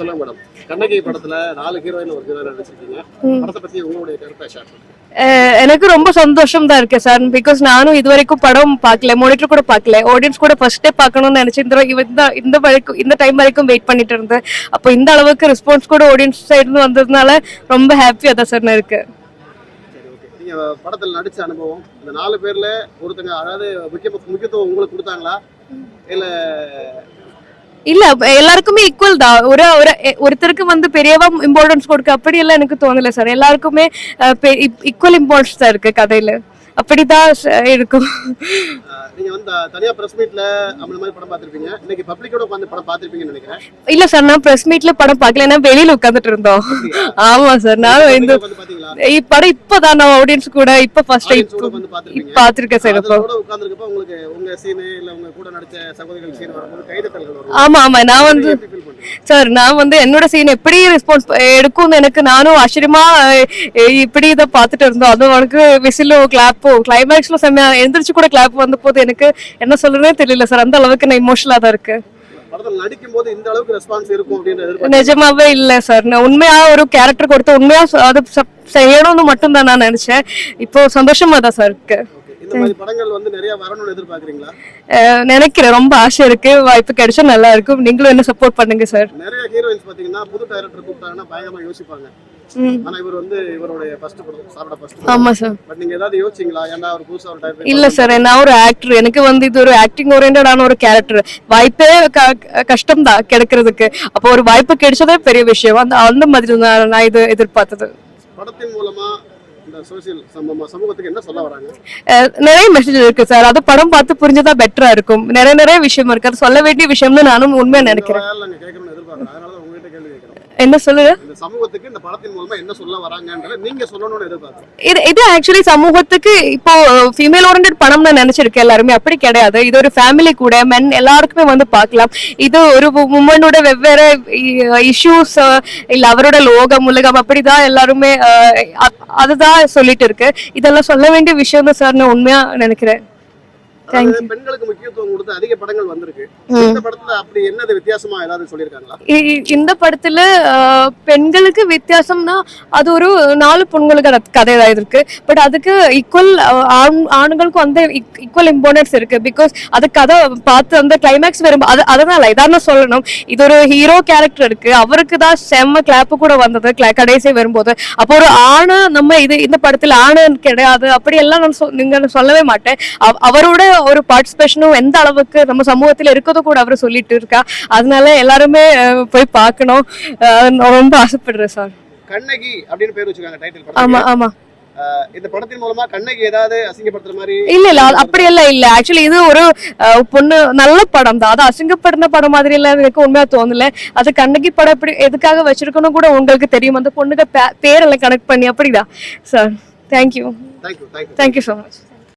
சொல்லுங்க மேடம். கண்ணகி படத்துல நாலு ஹீரோயின் ஒரு ஹீரோயின் நடிச்சிருக்கீங்க. படத்தை பத்தி உங்களுடைய கருத்தை ஷேர் எனக்கு ரொம்ப சந்தோஷம் தான் இருக்கு சார் பிகாஸ் நானும் இது வரைக்கும் படம் பார்க்கல மானிட்டர் கூட பார்க்கல. ஆடியன்ஸ் கூட ஃபர்ஸ்ட் பார்க்கணும்னு நினைச்சு இந்த இந்த வரைக்கும் இந்த டைம் வரைக்கும் வெயிட் பண்ணிட்டு இருந்தேன். அப்போ இந்த அளவுக்கு ரெஸ்பான்ஸ் கூட ஆடியன்ஸ் சைடு வந்ததுனால ரொம்ப ஹாப்பியா தான் சார் இருக்கு சரி ஓகே நீங்க படத்துல நடிச்ச அனுபவம் இந்த நாலு பேர்ல ஒருத்தங்க அதாவது முக்கிய முக்கியத்துவம் உங்களுக்கு கொடுத்தாங்களா? இல்ல இல்ல எல்லாருக்குமே ஈக்குவல் தான். ஒரு ஒரு ஒருத்தருக்கு வந்து பெரியவா இம்பார்ட்டன்ஸ் கொடுக்க அப்படி எல்லாம் எனக்கு தோணல சார் எல்லாருக்குமே ஈக்குவல் இம்பார்ட்டன்ஸ் தான் இருக்கு கதையில. அப்படிதான் இருக்கும். நீங்க வந்து தனியா பிரஸ் மீட்ல அந்த மாதிரி படம் பார்த்திருப்பீங்க. இன்னைக்கு பப்ளிக்கோட உட்காந்து படம் பார்த்திருப்பீங்கன்னு நினைக்கிறேன். இல்ல சார் நான் பிரஸ் மீட்ல படம் பார்க்கல. ஏன்னா வெளியில உட்காந்துட்டு இருந்தோம். ஆமா சார் நான் இந்த படம் இப்பதான் நான் ஆடியன்ஸ் கூட இப்ப ஃபர்ஸ்ட் டைம். பாத்திருக்கேன் சார் இப்போ. அதோட உட்கார்ந்திருக்கப்ப உங்களுக்கு உங்க சீனு இல்ல உங்க கூட நடிச்ச சகோதரிகள் சீன் வரும்போது கைதட்டல்கள் வரும். ஆமா ஆமா நான் வந்து சார் நான் வந்து என்னோட சீன் எப்படி ரெஸ்பான்ஸ் எடுக்கும்னு எனக்கு நானும் ஆச்சரியமா இப்படி இதை பார்த்துட்டு இருந்தோம். அதுவும் எனக்கு விசிலோ கிளாப்போ கிளைமேக்ஸ்ல செம்மையா எந்திரிச்சு கூட கிளாப் வந்த போது எனக்கு என்ன சொல்றதுனே தெரியல சார். அந்த அளவுக்கு நான் இமோஷனலா தான் இருக்கு. நிஜமாவே இல்ல சார். நான் உண்மையா ஒரு கேரக்டர் கொடுத்து உண்மையா அது செய்யணும்னு மட்டும் தான் நான் நினைச்சேன். இப்போ சந்தோஷமா தான் சார் இருக்கு. இந்த மாதிரி படங்கள் வந்து நிறைய வரணும்னு எதிர்பார்க்கறீங்களா? நினைக்கிறேன். ரொம்ப ஆசை இருக்கு. வாய்ப்பு கிடைச்சா நல்லா இருக்கும். நீங்களும் என்ன சப்போர்ட் பண்ணுங்க சார் நிறைய ஹீரோயின்ஸ் பாத்தீங்கன்னா புது டைரக்டர் கூப்பிட்டாங்கன்னா பயங்கரமா யோசிப்பாங்க. ஆனா இவர் வந்து இவருடைய ஃபர்ஸ்ட் படம் சாரோட ஃபர்ஸ்ட் ஆமா சார் பட் நீங்க ஏதாவது யோசிச்சீங்களா? ஏன்டா ஒரு புதுசா ஒரு டைரக்டர் இல்ல சார் நான் ஒரு ஆக்டர் எனக்கு வந்து இது ஒரு ஆக்டிங் ஓரியன்டான ஒரு கேரக்டர் வாய்ப்பே கஷ்டம் தான் கிடைக்கிறதுக்கு. அப்போ ஒரு வாய்ப்பு கிடைச்சதே பெரிய விஷயம். அந்த அந்த மாதிரி நான் இது எதிர்பார்த்தது. படத்தின் மூலமா இந்த சோசியல் சமூகத்துக்கு என்ன சொல்ல வராங்க? அஹ் நிறைய மெசேஜ் இருக்கு சார் அது படம் பார்த்து புரிஞ்சதா பெட்டரா இருக்கும். நிறைய நிறைய விஷயம் இருக்கு. சொல்ல வேண்டிய விஷயம்னு நானும் உண்மையா நினைக்கிறேன். என்ன சொல்லுங்க? சமூகத்துக்கு இந்த படத்தின் மூலமா என்ன சொல்ல வராங்கன்றத நீங்க சொல்லணும்னு எதிர்பார்க்கறோம். இது இது ஆக்சுவலி சமூகத்துக்கு இப்போ ஃபீமேல் ஓரியன்ட் படம் நான் நினைச்சிருக்கேன் எல்லாருமே. அப்படி கிடையாது. இது ஒரு ஃபேமிலி கூட. மென் எல்லாருக்குமே வந்து பார்க்கலாம். இது ஒரு உமனோட வெவ்வேறு இஷ்யூஸ் இல்ல அவரோட லோகம் உலகம் அப்படிதான் எல்லாருமே அதுதான் சொல்லிட்டு இருக்கு. இதெல்லாம் சொல்ல வேண்டிய விஷயம் தான் சார் நான் உண்மையா நினைக்கிறேன். அதாவது பெண்களுக்கு முக்கியத்துவம் கொடுத்து அதிக படங்கள் வந்திருக்கு. இந்த படத்துல அப்படி என்னது வித்தியாசமா ஏதாவது சொல்லியிருக்காங்களா? இ- இ- இந்த படத்துல பெண்களுக்கு வித்தியாசம்னா அது ஒரு நாலு பொண்களுக்கு கத- தான் இருக்கு. பட் அதுக்கு ஈக்குவல் ஆண்களுக்கும் அந்த ஈக்குவல் இம்பார்ட்டன்ஸ் இருக்கு. பிகாஸ் அது கதை பார்த்து அந்த கிளைமேக்ஸ் வரும் அது அதனால இதான் சொல்லணும். இது ஒரு ஹீரோ கேரக்டர் இருக்கு. அவருக்கு தான் செம்ம கிளாப்பு கூட வந்தது. கடைசி வரும்போது. அப்போ ஒரு ஆணை நம்ம இது இந்த படத்துல ஆணு கிடையாது. அப்படி எல்லாம் நான் நீங்க சொல்லவே மாட்டேன். அவ- அவரோட ஒரு பார்ட்டிசிபேஷனும் எந்த அளவுக்கு நம்ம சமூகத்துல இருக்கதோ கூட அவர் சொல்லிட்டு இருக்கா. அதனால எல்லாருமே போய் பார்க்கணும். ரொம்ப ஆசைப்படுறேன் சார். கண்ணகி அப்படின்னு பேர் வச்சிருக்காங்க டைட்டில் ஆமா ஆமா. இந்த படத்தின் மூலமா கண்ணகி ஏதாவது அசிங்கப்படுத்துற மாதிரி இல்ல இல்ல அப்படி எல்லாம் இல்ல. ஆக்சுவலி இது ஒரு பொண்ணு நல்ல படம் தான். அது அசிங்கப்படுன படம் மாதிரி எல்லாம் எனக்கு உண்மையா தோணல. அது கண்ணகி படம் எப்படி எதுக்காக வச்சிருக்கணும் கூட உங்களுக்கு தெரியும். அந்த பொண்ணுக்கு பேரெல்லாம் கனெக்ட் பண்ணி அப்படிதான். Sir thank you thank you thank you so much